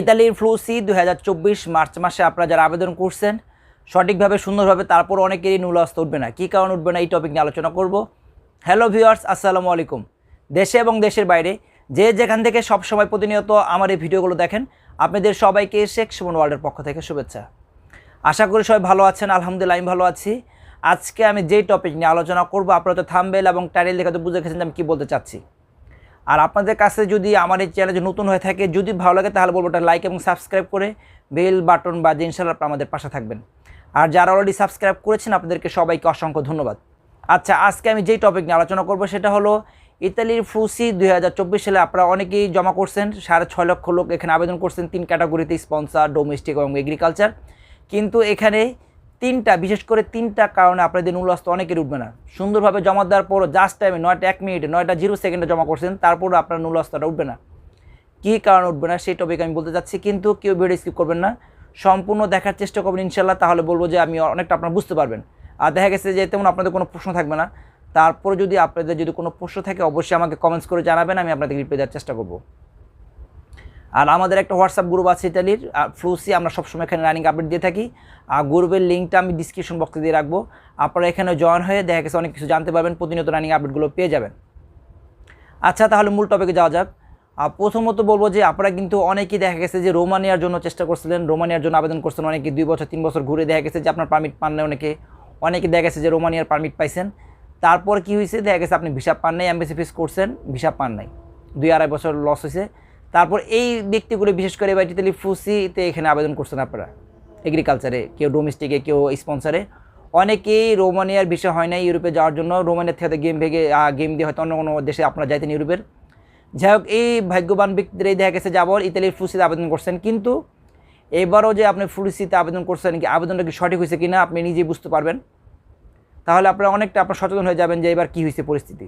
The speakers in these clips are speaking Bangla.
ইতালির ফ্লু সি দু হাজার চব্বিশ মার্চ মাসে আপনারা যারা আবেদন করছেন, সঠিকভাবে, সুন্দরভাবে তারপর অনেকেরই নুলাস্ত উঠবে না। কী কারণ উঠবে না এই টপিক নিয়ে আলোচনা করব। হ্যালো ভিউয়ার্স আসসালামু আলাইকুম। দেশে এবং দেশের বাইরে যে যেখান থেকে সব সময় প্রতিনিয়ত আমার এই ভিডিওগুলো দেখেন, আপনাদের সবাইকে শেখ সুমন ওয়ার্ল্ডের পক্ষ থেকে শুভেচ্ছা। আশা করি সবাই ভালো আছেন, আলহামদুলিল্লাহ আমি ভালো আছি। আজকে আমি যেই টপিক নিয়ে আলোচনা করব, আপনারা তো থামবেল এবং টাইটেল দেখে তো বুঝে গেছেন আমি কী বলতে চাচ্ছি। আর আপনাদের কাছে যদি আমার এই চ্যানেল নতুন হয়ে থাকে, যদি ভালো লাগে তাহলে বলব ওটা লাইক এবং সাবস্ক্রাইব করে বেল বাটন বা ইনশাল্লাহ আমাদের পাশে থাকবেন। আর যারা অলরেডি সাবস্ক্রাইব করেছেন, আপনাদেরকে সবাইকে অসংখ্য ধন্যবাদ। আচ্ছা আজকে আমি যেই টপিক নিয়ে আলোচনা করব, সেটা হলো ইতালির ফ্রুসি দুই সালে আপনারা অনেকেই জমা করছেন, সাড়ে ছয় লক্ষ লোক এখানে আবেদন করছেন, তিন ক্যাটাগরিতে স্পন্সার ডোমেস্টিক এবং এগ্রিকালচার কিন্তু এখানে তিনটা, বিশেষ করে তিনটা কারণে আপনাদের নুল নুলাস্ত অনেকের উঠবে না। সুন্দরভাবে জমা দেওয়ার পরও জাস্ট টাইমে নয়টা এক মিনিটে নয়টা জিরো সেকেন্ডে জমা করছেন, তারপরও আপনার নুল নুলাস্তটা উঠবে না। কী কারণে উঠবে না সেই টপিক আমি বলতে চাচ্ছি, কিন্তু কেউ ভিডিও স্কিপ করবেন না। সম্পূর্ণ দেখার চেষ্টা করবেন ইনশাল্লাহ তাহলে বলব যে আমি অনেকটা আপনারা বুঝতে পারবেন। আর দেখা গেছে যে তেমন আপনাদের কোনো প্রশ্ন থাকবে না। তারপরে যদি আপনাদের যদি কোনো প্রশ্ন থাকে, অবশ্যই আমাকে কমেন্টস করে জানাবেন, আমি আপনাদের রিপ্লাই দেওয়ার চেষ্টা করব। আর আমাদের একটা হোয়াটসঅ্যাপ গ্রুপ আছে ইতালির ফ্লুসি আমরা সবসময় এখানে রানিং আপডেট দিয়ে থাকি। আর গ্রুপের লিঙ্কটা আমি ডিসক্রিপশন বক্সে দিয়ে রাখব। আপনারা এখানে জয়েন হয়ে দেখা গেছে অনেক কিছু জানতে পারবেন, প্রতিনিয়ত রানিং আপডেটগুলো পেয়ে যাবেন। আচ্ছা তাহলে মূল টপিকে যাওয়া যাক। প্রথমত বলব যে আপনারা কিন্তু অনেকেই দেখা গেছে যে রোমানিয়ার জন্য চেষ্টা করছিলেন, রোমানিয়ার জন্য আবেদন করছেন অনেকে, দুই বছর, তিন বছর ঘুরে দেখা গেছে যে আপনার পারমিট পান নাই অনেকে। অনেকে দেখা গেছে যে রোমানিয়ার পারমিট পাইছেন। তারপর কি হয়েছে? দেখা গেছে আপনি ভিসা পান নাই অ্যাম্বাসি ফিস করছেন ভিসা পান নাই। দুই আড়াই বছর লস হয়েছে। তারপর এই ব্যক্তিগুলো, বিশেষ করে এবার ইতালি ফুসিতে এখানে আবেদন করছেন আপনারা। এগ্রিকালচারে কেউ ডোমেস্টিকে কেউ স্পন্সারে অনেকেই রোমানিয়ার বিষয় হয় না ইউরোপে যাওয়ার জন্য। রোমানিয়ার থেকে গেম ভেঙে গেম দিয়ে হয়তো অন্য কোনো দেশে আপনারা যাইতেন ইউরোপের। যাই হোক, এই ভাগ্যবান ব্যক্তিদের এই দেখা গেছে যাবর ইতালির ফুসিতে আবেদন করছেন। কিন্তু এবারও যে আপনি ফুসিতে আবেদন করছেন, কি আবেদনটা কি সঠিক হয়েছে কিনা আপনি নিজেই বুঝতে পারবেন। তাহলে আপনারা অনেকটা আপনার সচেতন হয়ে যাবেন যে এবার কী হয়েছে পরিস্থিতি।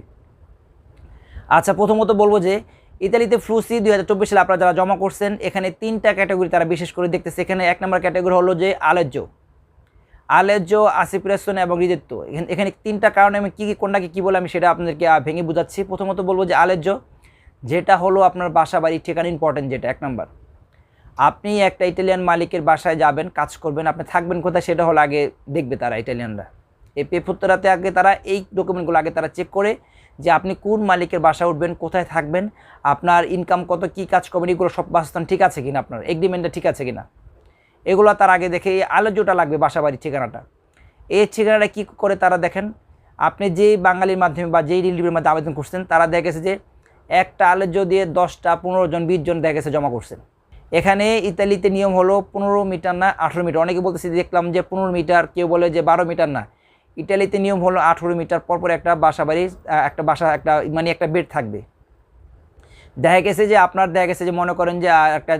আচ্ছা প্রথমত বলব যে ইতালিতে ফ্লুসি দুই হাজার চব্বিশ সালে আপনারা যারা জমা করছেন এখানে তিনটা ক্যাটাগরি তারা বিশেষ করে দেখতেছে এখানে এক নম্বর ক্যাটাগরি হলো যে আলেজ্য আলেজ্য আসিপ্রেশন এবং রিজেত্ত এখানে তিনটা কারণে আমি কী কী কোনটাকে কী বলে আমি সেটা আপনাদেরকে ভেঙে বোঝাচ্ছি প্রথমত বলব যে আলেজ্য যেটা হলো আপনার বাসা বাড়ির ঠিকানা ইম্পর্টেন্ট যেটা এক নম্বর আপনি একটা ইটালিয়ান মালিকের বাসায় যাবেন কাজ করবেন আপনি থাকবেন কোথায় সেটা হলো আগে দেখবে তারা ইটালিয়ানরা এই পেফুত্তরাতে আগে তারা এই ডকুমেন্টগুলো আগে তারা চেক করে যে আপনি কোন মালিকের বাসা উঠবেন, কোথায় থাকবেন, আপনার ইনকাম কত, কী কাজ করবেন, এগুলো সব বাসস্থান ঠিক আছে কিনা আপনার? এগ্রিমেন্টটা ঠিক আছে কিনা? এগুলো তার আগে দেখে এই আলোচ্যটা লাগবে বাসা বাড়ির ঠিকানাটা। এই ঠিকানাটা কী করে তারা দেখেন? আপনি যেই বাঙালির মাধ্যমে বা যেই রিলিভের মাধ্যমে আবেদন করছেন, তারা দেখা গেছে যে একটা আলোচ্য দিয়ে দশটা, পনেরো জন, বিশ জন দেখা গেছে জমা করছেন। এখানে ইতালিতে নিয়ম হলো পনেরো মিটার না আঠেরো মিটার। অনেকে বলতেছে দেখলাম যে পনেরো মিটার, কেউ বলে যে বারো মিটার না। ইটালিতে নিয়ম হলো আঠেরো মিটার পরপর একটা বাসা বাড়ি একটা বাসা, একটা মানে একটা বেড থাকবে। দেখা গেছে যে আপনার, দেখা গেছে যে মনে করেন যে একটা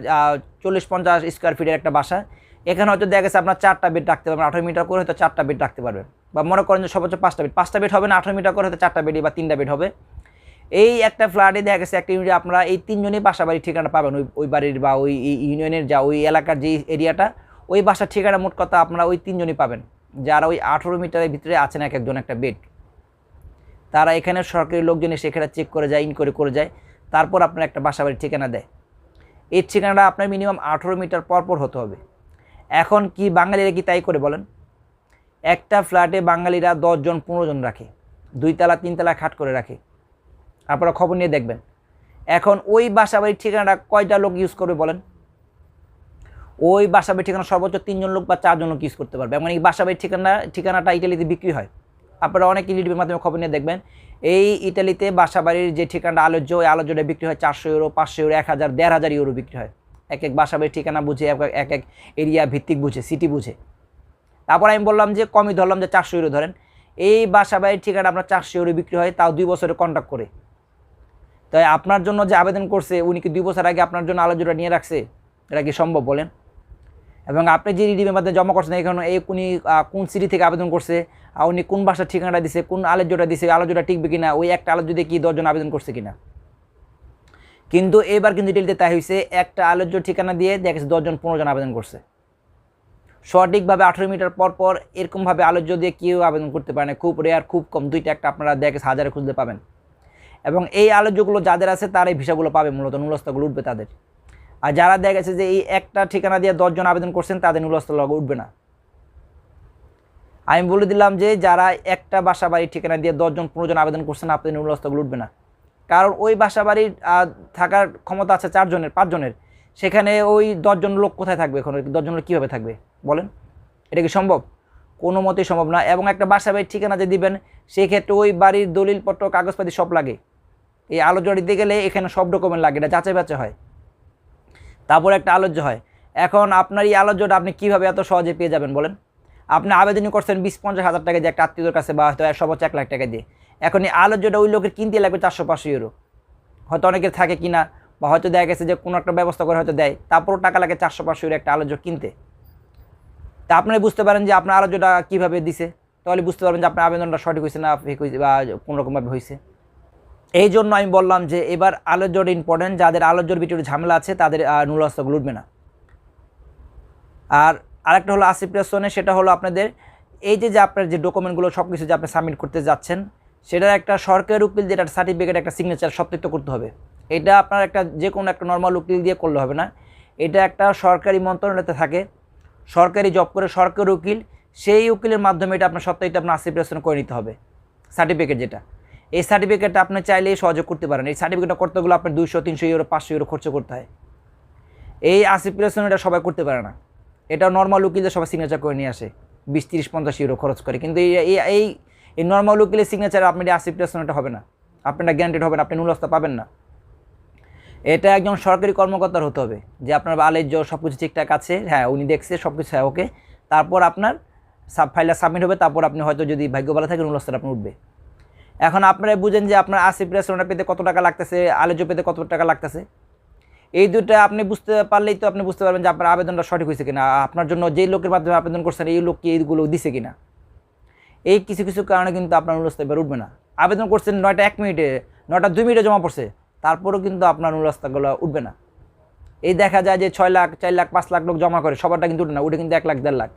চল্লিশ পঞ্চাশ স্কোয়ার ফিটের একটা বাসা। এখানে হয়তো দেখা গেছে আপনার চারটা বেড রাখতে পারবেন, আঠেরো মিটার করে হয়তো চারটা বেড রাখতে পারবেন। বা মনে করেন যে সর্বোচ্চ পাঁচটা বেড পাঁচটা বেড হবে না, আঠেরো মিটার করে হয়তো চারটা বেডই বা তিনটা বেড হবে। এই একটা ফ্ল্যাটে দেখা গেছে একটা ইউনিটে আপনারা এই তিনজনই বাসা বাড়ির ঠিকানা পাবেন। ওই ওই বাড়ির বা ওই ইউনিয়নের যা, ওই এলাকার যে এরিয়াটা ওই বাসার ঠিকানা মোট কথা আপনারা ওই তিনজনই পাবেন। যারা ওই আঠেরো মিটারের ভিতরে আছেন এক একজন একটা বেড তারা এখানে সরকারি লোকজন এসে এখানে চেক করে যায় ইনকোয়ারি করে যায়, তারপর আপনার একটা বাসাবাড়ির ঠিকানা দেয়। এই ঠিকানাটা আপনার মিনিমাম আঠেরো মিটার পর পর হতে হবে। এখন কি বাঙালিরা কি তাই করে বলেন? একটা ফ্ল্যাটে বাঙালিরা দশজন পনেরো জন রাখে দুই দুইতলা, তিনতলা খাট করে রাখে। আপনারা খবর নিয়ে দেখবেন। এখন ওই বাসাবাড়ির ঠিকানাটা কয়টা লোক ইউজ করবে বলেন? ওই বাসা বাড়ির ঠিকানা সর্বোচ্চ তিনজন লোক বা চারজন লোক ইউজ করতে পারবে। এমন এই বাসা বাড়ির ঠিকানা, ঠিকানাটা ইটালিতে বিক্রি হয়। আপনারা অনেক ইউটিউবের মাধ্যমে খবর নিয়ে দেখবেন। এই ইটালিতে বাসা বাড়ির যে ঠিকানাটা আলোচ্য ওই আলোচ্যটা বিক্রি হয় চারশো ইউরো পাঁচশো ইউরো এক হাজার, দেড় হাজার ইউরো বিক্রি হয়। এক এক বাসা বাড়ির ঠিকানা বুঝে, এক এক এরিয়া ভিত্তিক বুঝে সিটি বুঝে। তারপর আমি বললাম যে, কমই ধরলাম যে চারশো ইউরো ধরেন। এই বাসা বাড়ির ঠিকানা আপনার চারশো ইউরো বিক্রি হয়, তাও দুই বছরে কন্ট্যাক্ট করে। তাই আপনার জন্য যে আবেদন করছে, উনি কি দুই বছর আগে আপনার জন্য আলোচনা নিয়ে রাখছে? এটা কি সম্ভব বলেন? এবং আপনি যে রিডিমের মাধ্যমে জমা করছেন এখানে এই উনি কোন সিটি থেকে আবেদন করছে, আর উনি কোন বাসার ঠিকানাটা দিছে, কোন আলোচ্যটা দিছে আলোচ্যটা টিকবে কিনা, ওই একটা আলোচ্য দিয়ে কি দশজন আবেদন করছে কিনা। কিন্তু এবার কিন্তু ডিটেলতে তাই হয়েছে একটা আলোচ্য ঠিকানা দিয়ে দেখেছে দশজন, পনেরো জন আবেদন করছে। সঠিকভাবে আঠেরো মিটার পর পর এরকমভাবে আলোচ্য দিয়ে কেউ আবেদন করতে পারে না, খুব রেয়ার খুব কম, দুইটা একটা আপনারা দেখে হাজারে খুঁজতে পাবেন। এবং এই আলোচ্যগুলো যাদের আছে তার এই ভিসাগুলো পাবে, মূলত নুলস্তাগুলো উঠবে তাদের। আর যারা দেখা গেছে যে এই একটা ঠিকানা দিয়ে দশজন আবেদন করছেন, তাদের নুলস্থ লগ উঠবে না। আমি বলে দিলাম যে যারা একটা বাসা বাড়ির ঠিকানা দিয়ে দশজন পনেরোজন আবেদন করছেন, আপনাদের নুলস্থগুলো উঠবে না। কারণ ওই বাসা বাড়ির থাকার ক্ষমতা আছে চারজনের, পাঁচজনের। সেখানে ওই দশজন লোক কোথায় থাকবে এখন? দশজন লোক কীভাবে থাকবে? বলেন। এটা কি সম্ভব? কোনো মতেই সম্ভব না। এবং একটা বাসা বাড়ির ঠিকানা যে দিবেন সেই ক্ষেত্রে ওই বাড়ির দলিলপত্র, কাগজপাতি সব লাগে। এই আলোচনা দিতে গেলে এখানে সব ডকুমেন্ট লাগে, এটা যাচাই বাচাই হয়। তারপর একটা আলোচ্য হয়। এখন আপনার এই আলোচ্যটা আপনি কীভাবে এত সহজে পেয়ে যাবেন বলেন? আপনি আবেদনই করছেন বিশ পঞ্চাশ হাজার টাকা দিয়ে একটা আত্মীয়দের কাছে বা হয়তো সর্বোচ্চ এক লাখ টাকা দিয়ে। এখন এই আলোচ্যটা ওই লোকের কিনতে লাগবে চারশো পাঁচশো ইউরো হয়তো অনেকের থাকে কিনা বা হয়তো দেখা গেছে যে কোনো একটা ব্যবস্থা করে হয়তো দেয়, তারপরও টাকা লাগে চারশো পাঁচশো ইউরো একটা আলোচ্য কিনতে। তা আপনারা বুঝতে পারেন যে আপনার আলোচ্যটা কীভাবে দিছে। তাহলে বুঝতে পারবেন যে আপনার আবেদনটা সঠিক হয়েছে না ফেক হয়েছে বা কোনোরকমভাবে হয়েছে এই জন্য আমি বললাম যে এবার আলোচ্যটা ইম্পর্টেন্ট যাদের আলোচ্যর ভিতরে ঝামেলা আছে, তাদের নুলাস্তগুলো উঠবে না। আর আরেকটা হলো আসিফ রেশনে, সেটা হলো আপনাদের, এই যে যে আপনার যে ডকুমেন্টগুলো সব কিছু যে আপনি সাবমিট করতে যাচ্ছেন, সেটার একটা সরকারি উকিল যেটা সার্টিফিকেট একটা সিগনেচার সত্যায়িত করতে হবে। এটা আপনার একটা যে কোনো একটা নর্মাল উকিল দিয়ে করলে হবে না। এটা একটা সরকারি মন্ত্রণালয়তে থাকে, সরকারি জব করে সরকারি উকিল, সেই উকিলের মাধ্যমে এটা আপনার সত্যায়িত আপনার আসিফ রেশন করে নিতে হবে সার্টিফিকেট যেটা। এই সার্টিফিকেটটা আপনি চাইলেই সহযোগ করতে পারেন। এই সার্টিফিকেটটা করতে গেলে আপনার দুশো তিনশো ইউরো পাঁচশো ইউরো খরচ করতে হয়। এই আসিফ রেশন এটা সবাই করতে পারে না। এটা নর্মাল উকিলদের সবাই সিগনেচার করে নিয়ে আসে। বিশ, তিরিশ, পঞ্চাশ ইউরো খরচ করে। কিন্তু এই এই এই নর্মাল উকিলের সিগনেচার আপনি এটা হবে না। আপনার গ্যারান্টেড হবে না, আপনি নুলস্তা পাবেন না। এটা একজন সরকারি কর্মকর্তার হতে হবে। যে আপনার আলেজ্য সব কিছু ঠিকঠাক আছে হ্যাঁ উনি দেখছে সব কিছু হ্যাঁ ওকে তারপর আপনার সাব ফাইলটা সাবমিট হবে, তারপর আপনি হয়তো যদি ভাগ্য ভালো থাকে নুলস্তার আপনি উঠবে। এখন আপনারা বুঝেন যে আপনার আসিফ রেশনটা পেতে কত টাকা লাগতেছে আলেজ্য পেতে কত টাকা লাগতেছে। এই দুটো আপনি বুঝতে পারলেই তো আপনি বুঝতে পারবেন যে আপনার আবেদনটা সঠিক হয়েছে কিনা। আপনার জন্য যেই লোকের মাধ্যমে আবেদন করছেন, এই লোককে এইগুলো দিছে কিনা? এই কিছু কিছু কারণে কিন্তু আপনার নুলস্তা এবার উঠবে না। আবেদন করছেন নয়টা এক মিনিটে, নয়টা দুই মিনিটে জমা পড়ছে, তারপরেও কিন্তু আপনার নুলস্তাগুলো উঠবে না। এই দেখা যায় যে ছয় লাখ, চার লাখ, পাঁচ লাখ লোক জমা করে, সবারটা কিন্তু উঠে না, উঠে কিন্তু এক লাখ, দেড় লাখ।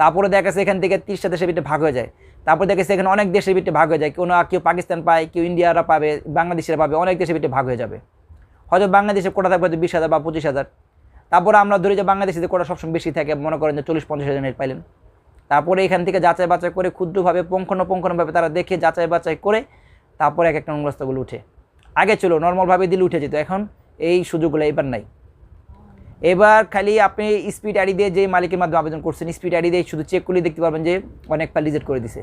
তারপরে দেখা যাচ্ছে এখান থেকে তিরিশটা দেশের ভিতরে ভাগ হয়ে যায়। তারপর দেখা যাচ্ছে এখানে অনেক দেশের ভিতরে ভাগ হয়ে যায়। কোনো কেউ পাকিস্তান পায়, কেউ ইন্ডিয়ারা পাবে, বাংলাদেশের পাবে, অনেক দেশের ভিতরে ভাগ হয়ে যাবে। হয়তো বাংলাদেশে কোটা থাকবে হয়তো বিশ হাজার বা পঁচিশ হাজার। তারপরে আমরা ধরি যে বাংলাদেশে কোটা সবসময় বেশি থাকে, মনে করেন যে চল্লিশ, পঞ্চাশ হাজার পাইলেন। তারপরে এখান থেকে যাচাই বাছাই করে ক্ষুদ্রভাবে, পঙ্খনপঙ্খনভাবে তারা দেখে যাচাই বাছাই করে তারপরে এক একটা অনুগ্রস্তগুলো উঠে। আগে ছিল নর্মালভাবে দিলে উঠে যেত। এখন এই সুযোগগুলো এবার নাই। এবার খালি আপনি স্পিড আইডি দিয়ে যে মালিকের মাধ্যমে আবেদন করছেন স্পিড আইডি দিয়ে শুধু চেক করলে দেখতে পারবেন যে অনেক ফাইল রিজেক্ট করে দিছে।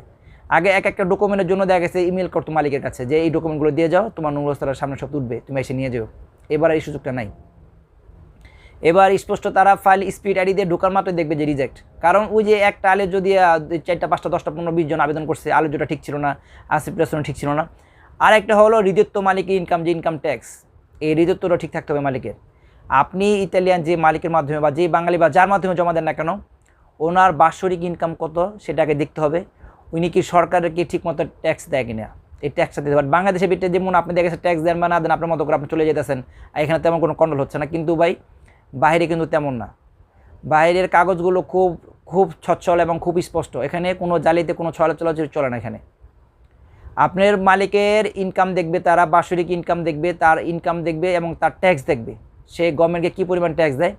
আগে এক একটা ডকুমেন্টের জন্য দেখা গেছে ইমেল করতো মালিকের কাছে যে, এই ডকুমেন্টগুলো দিয়ে যাও, তোমার অনুগ্রস্তরার সামনে সব উঠবে, তুমি এসে নিয়ে যাও। এবার এই সুযোগটা নাই। এবার স্পষ্ট তারা ফাইল স্পিড আইডি দিয়ে ঢোকার মাত্র দেখবে যে রিজেক্ট কারণ ওই যে একটা আলের যদি চারটা, পাঁচটা, দশটা, পনেরো, বিশ জন আবেদন করছে আলোচনা ঠিক ছিল না আসিপ্রেশন ঠিক ছিল না। আর একটা হলো হৃদত্ব মালিকের ইনকাম যে ইনকাম ট্যাক্স এই হৃদত্বটা ঠিক থাকতে হবে মালিকের। আপনি ইতালিয়ান যে মালিকের মাধ্যমে বা যে বাঙালি বা যার মাধ্যমে জমা দেন না কেন, ওনার বাৎসরিক ইনকাম কত সেটাকে দেখতে হবে। উনি কি সরকারের কি ঠিকমতো ট্যাক্স দেয় কিনা? এই ট্যাক্সটা দিতে পারেন বাংলাদেশের ভিতরে যেমন আপনি দেখেছেন ট্যাক্স দেন বা না দেন, আপনার মতো করে আপনি চলে যেতেছেন, আর এখানে তেমন কোনো কন্ট্রোল হচ্ছে না। কিন্তু ভাই, বাইরে কিন্তু তেমন না। বাইরের কাগজগুলো খুব খুব সচ্ছল এবং খুব স্পষ্ট। এখানে কোনো জালিতে কোনো চলাচল চলে না এখানে। আপনার মালিকের ইনকাম দেখবে, তারা বাৎসরিক ইনকাম দেখবে, তার ইনকাম দেখবে এবং তার ট্যাক্স দেখবে। সে গভর্নমেন্টকে কী পরিমাণ ট্যাক্স দেয়?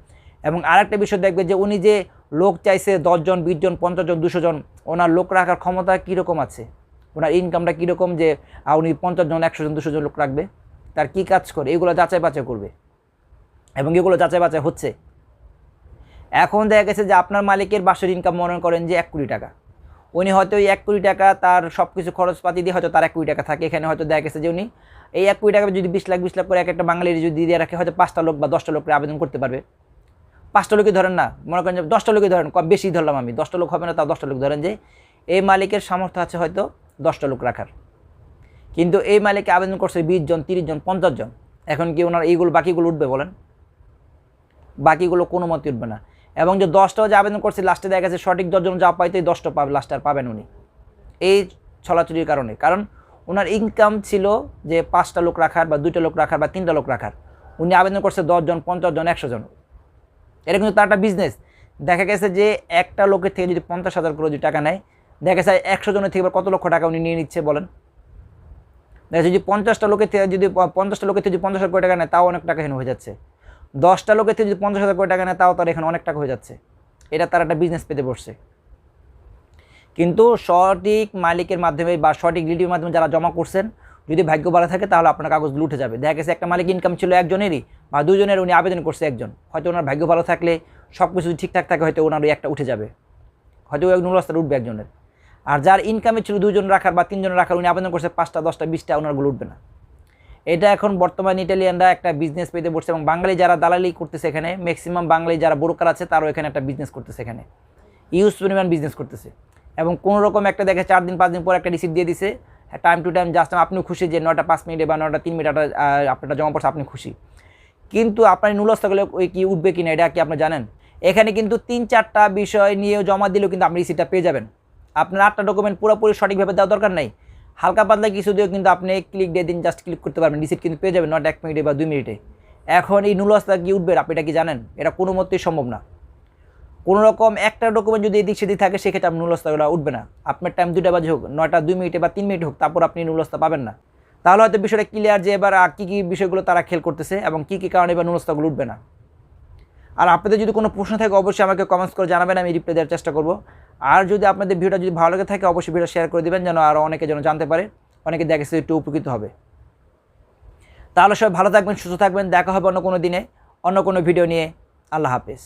এবং আরেকটা বিষয় দেখবে যে উনি যে লোক চাইছে দশজন বিশ জন, পঞ্চাশ জন, দুশো জন, ওনার লোক রাখার ক্ষমতা কীরকম আছে? ওনার ইনকামটা কীরকম যে উনি পঞ্চাশ জন, একশো জন, দুশো জন লোক রাখবে? তার কী কাজ করে? এগুলো যাচাই বাছাই করবে। এবং এগুলো যাচাই বাছাই হচ্ছে। এখন দেখা গেছে যে আপনার মালিকের বাসের ইনকাম মনে করেন যে এক কোটি টাকা। উনি হয়তো এই এক কোটি টাকা তার সব কিছু খরচপাতি দিয়ে হয়তো তার এক কোটি টাকা থাকে। এখানে হয়তো দেখা গেছে যে উনি এই এক কোটি টাকা যদি বিশ লাখ বিশ লাখ করে এক একটা বাঙালির যদি দিয়ে রাখে, হয়তো পাঁচটা লোক বা দশটা লোক আবেদন করতে পারবে। পাঁচটা লোকই ধরেন না, মনে করেন যে দশটা লোকই ধরেন, কম বেশি ধরলাম আমি, দশটা লোক হবে না, তাও দশটা লোক ধরেন যে, এই মালিকের সামর্থ্য আছে হয়তো দশটা লোক রাখার। কিন্তু এই মালিকে আবেদন করছে বিশ জন, তিরিশ জন, পঞ্চাশ জন, এখন কি ওনার এইগুলো, বাকিগুলো উঠবে বলেন? বাকিগুলো কোনো মতে উঠবে না। এবং যে দশটাও যে আবেদন করছে লাস্টে দেখা গেছে সঠিক দশজন যা পাইতে দশটা পাবে লাস্টে আর পাবেন উনি। এই ছলাচুরির কারণে, কারণ ওনার ইনকাম ছিল যে পাঁচটা লোক রাখার বা দুইটা লোক রাখার বা তিনটা লোক রাখার, উনি আবেদন করছে দশজন পঞ্চাশ জন, একশো জন। এটা কিন্তু তার একটা বিজনেস দেখা গেছে যে একটা লোকের থেকে যদি পঞ্চাশ হাজার করে যদি টাকা নেয়, দেখা গেছে একশো জনের থেকে কত লক্ষ টাকা উনি নিয়ে নিচ্ছে বলেন? দেখা যদি পঞ্চাশটা লোকের থেকে যদি পঞ্চাশটা লোকের থেকে যদি পঞ্চাশ হাজার টাকা নেয়, তাও অনেক টাকা হেন হয়ে যাচ্ছে। দশটা লোকের থেকে যদি পঞ্চাশ হাজার টাকা নেয়, তাও তার এখানে অনেক টাকা হয়ে যাচ্ছে। এটা তার একটা বিজনেস পেতে বসছে। কিন্তু সঠিক মালিকের মাধ্যমে বা সঠিক লিডির মাধ্যমে যারা জমা করছেন, যদি ভাগ্য ভালো থাকে তাহলে আপনার কাগজ লুটে যাবে। দেখা গেছে একটা মালিক ইনকাম ছিল একজনেরই বা দুজনের উনি আবেদন করছে একজন। হয়তো ওনার ভাগ্য ভালো থাকলে সব কিছু ঠিকঠাক থাকে হয়তো ওনার ওই একটা উঠে যাবে। হয়তো ওই নুলস্তার উঠবে একজনের। আর যার ইনকামে ছিল দুজন রাখার বা তিনজন রাখার উনি আবেদন করছে পাঁচটা, দশটা, বিশটা, ওনারগুলো উঠবে না। এটা এখন বর্তমান ইটালিয়ানরা একটা বিজনেস পেতে বসছে এবং বাঙালি যারা দালালি করতেছে এখানে ম্যাক্সিমাম বাঙালি যারা ব্রোকার আছে তারাও এখানে একটা বিজনেস করতেছে এখানে। ইউজ পরিমাণ বিজনেস করতেছে। এবং কোনো রকম একটা দেখে চার দিন, পাঁচ দিন পর একটা রিসিপ্ট দিয়ে দিছে। টাইম টু টাইম জাস্ট আপনিও খুশি যে নয়টা পাঁচ মিনিটে বা নয়টা তিন মিনিট আপনারটা জমা পড়ছে, আপনি খুশি। কিন্তু আপনার নুলস্থাগুলো ওই কি উঠবে কিনা, এটা কি আপনি জানেন? এখানে কিন্তু তিন, চারটা বিষয় নিয়েও জমা দিলেও কিন্তু আপনি রিসিপ্টটা পেয়ে যাবেন। আপনার আটটা ডকুমেন্ট পুরোপুরি সঠিকভাবে দেওয়া দরকার নেই। হালকা পাতলা কিছু দিয়েও কিন্তু আপনি ক্লিক দিয়ে দিন জাস্ট ক্লিক করতে পারবেন রিসিপ্ট কিন্তু পেয়ে যাবেন নট এক মিনিটে বা দুই মিনিটে। এখন এই নুলস্তা কি উঠবে, আপনি এটা কি জানেন? এটা কোনো মতেই সম্ভব না। কোনো রকম একটা ডকুমেন্ট যদি এদিক সেদিক থাকে, সেক্ষেত্রে আপনি নুলস্তাগুলো উঠবে না। আপনার টাইম দুটা বাজে হোক, নয়টা, দুই মিনিটে বা তিন মিনিট হোক, তারপর আপনি নুলস্তা পাবেন না। তাহলে হয়তো বিষয়টা ক্লিয়ার যে এবার কী কী বিষয়গুলো তারা খেল করতেছে এবং কী কী কারণে এবার নুলস্তাগুলো উঠবে না। আর আপনাদের যদি কোনো প্রশ্ন থাকে, অবশ্যই আমাকে কমেন্টস করে জানাবেন, আমি রিপ্লাই দেওয়ার চেষ্টা করব। আর যদি আপনাদের ভিডিওটা যদি ভালো লাগে থাকে, অবশ্যই ভিডিও শেয়ার করে দেবেন, যেন আরও অনেকে যেন জানতে পারে। অনেকে দেখে একটু উপকৃত হবে। তাহলে সবাই ভালো থাকবেন, সুস্থ থাকবেন, দেখা হবে অন্য কোনো দিনে, অন্য কোনো ভিডিও নিয়ে। আল্লাহ হাফেজ।